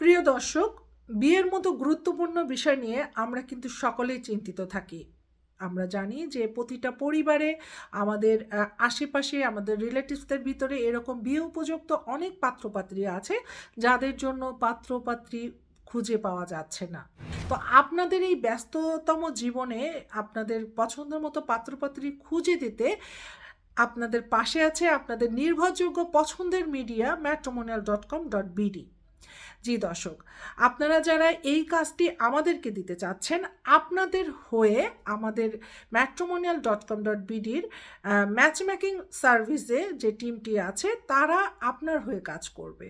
প্রিয় দর্শক, বিয়ের মতো গুরুত্বপূর্ণ বিষয় নিয়ে আমরা কিন্তু সকলেই চিন্তিত থাকি। আমরা জানি যে প্রতিটা পরিবারে আমাদের আশেপাশে আমাদের রিলেটিভসদের ভিতরে এরকম বিয়ে উপযুক্ত অনেক পাত্রপাত্রী আছে যাদের জন্য পাত্রপাত্রী খুঁজে পাওয়া যাচ্ছে না। তো আপনাদের এই ব্যস্ততম জীবনে আপনাদের পছন্দের মতো পাত্রপাত্রী খুঁজে দিতে আপনাদের পাশে আছে আপনাদের নির্ভরযোগ্য পছন্দের media matrimonial dot com dot BD জি দর্শক, আপনারা যারা এই কাজটি আমাদেরকে দিতে চাচ্ছেন, আপনাদের হয়ে আমাদের ম্যাট্রোমোনিয়াল ডট কম ডট বিডির ম্যাচ মেকিং সার্ভিসে যে টিমটি আছে, তারা আপনার হয়ে কাজ করবে।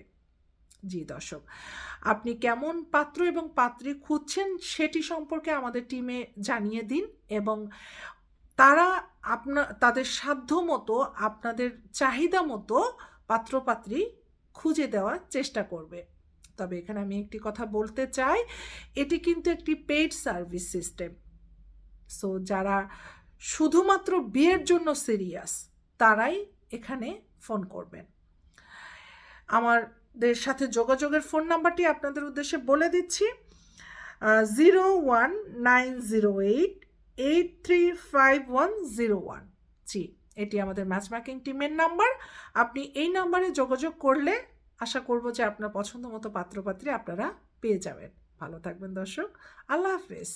জি দর্শক, আপনি কেমন পাত্র এবং পাত্রী খুঁজছেন সেটি সম্পর্কে আমাদের টিমে জানিয়ে দিন এবং তারা আপনার তাদের সাধ্য মতো, আপনাদের চাহিদা মতো পাত্রপাত্রী খুঁজে দেওয়ার চেষ্টা করবে। তবে এখানে আমি একটি কথা বলতে চাই, এটি কিন্তু একটি পেইড সার্ভিস সিস্টেম সো যারা শুধুমাত্র বিয়ের জন্য সিরিয়াস তারাই এখানে ফোন করবেন। আমাদের সাথে যোগাযোগের ফোন নাম্বারটি আপনাদের উদ্দেশ্যে বলে দিচ্ছি zero one nine zero eight eight three five one zero one জি, এটি আমাদের ম্যাচমেকিং টিমের নাম্বার আপনি এই নাম্বারে যোগাযোগ করলে আশা করব যে আপনার পছন্দ মতো পাত্রপাত্রী আপনারা পেয়ে যাবেন। ভালো থাকবেন দর্শক, আল্লাহ হাফেজ।